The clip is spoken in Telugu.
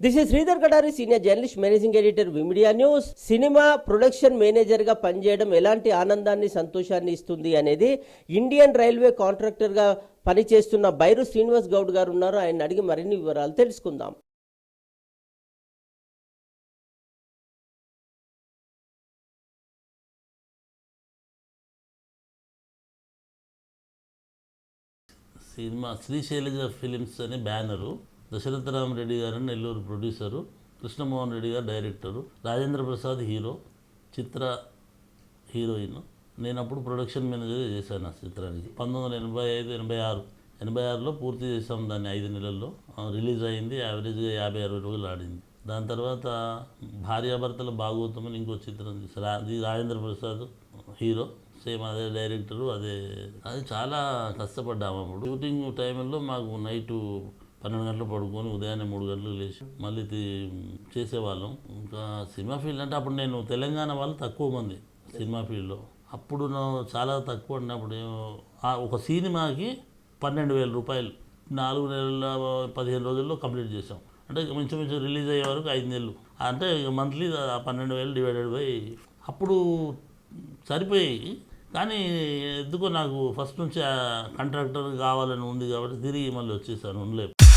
This is Sridhar Kadari senior journalist managing editor V Media news. Cinema production మేనేజర్గా పనిచేయడం ఎలాంటి ఆనందాన్ని సంతోషాన్ని ఇస్తుంది అనేది ఇండియన్ రైల్వే కాంట్రాక్టర్గా పనిచేస్తున్న బైరు శ్రీనివాస్ గౌడ్ గారు ఉన్నారు. ఆయన అడిగి మరిన్ని వివరాలు తెలుసుకుందాం. సినిమా శ్రీశైలజ ఫిలిమ్స్ అనే banner Dasaratharama Reddy garu Nellore producer Krishnamohan Reddy garu director Rajendra Prasad hero Chitra heroine. నేను అప్పుడు ప్రొడక్షన్ మేనేజర్ చేశాను ఆ చిత్రానికి. పంతొమ్మిది వందల ఎనభై ఐదు ఎనభై ఆరు. ఎనభై ఆరులో పూర్తి చేసాం దాన్ని ఐదు నెలల్లో. రిలీజ్ అయింది యావరేజ్గా యాభై అరవై రోజులు ఆడింది. దాని తర్వాత భార్యాభర్తల భాగవతం అని ఇంకో చిత్రం తీశారు. అది రాజేంద్ర ప్రసాద్ హీరో సేమ్ అదే డైరెక్టరు అదే అది చాలా కష్టపడ్డాము అప్పుడు. షూటింగ్ టైంలో మాకు నైటు పన్నెండు గంటలు పడుకొని ఉదయాన్నే మూడు గంటలు లేచి మళ్ళీ చేసేవాళ్ళం. ఇంకా సినిమా ఫీల్డ్ అంటే అప్పుడు నేను తెలంగాణ వాళ్ళు తక్కువ మంది సినిమా ఫీల్డ్లో. అప్పుడు నా- చాలా తక్కువ ఉన్నప్పుడు ఆ ఒక సినిమాకి పన్నెండు వేల రూపాయలు నాలుగు నెలల పదిహేను రోజుల్లో కంప్లీట్ చేసాం అంటే మంచి మంచి రిలీజ్ అయ్యే వరకు ఐదు నెలలు. అంటే మంత్లీ పన్నెండు వేలు డివైడెడ్ బై అప్పుడు సరిపోయి కానీ ఎందుకో నాకు ఫస్ట్ నుంచి కాంట్రాక్టర్ కావాలని ఉంది కాబట్టి తిరిగి మళ్ళీ వచ్చేసాను. ఉండలేదు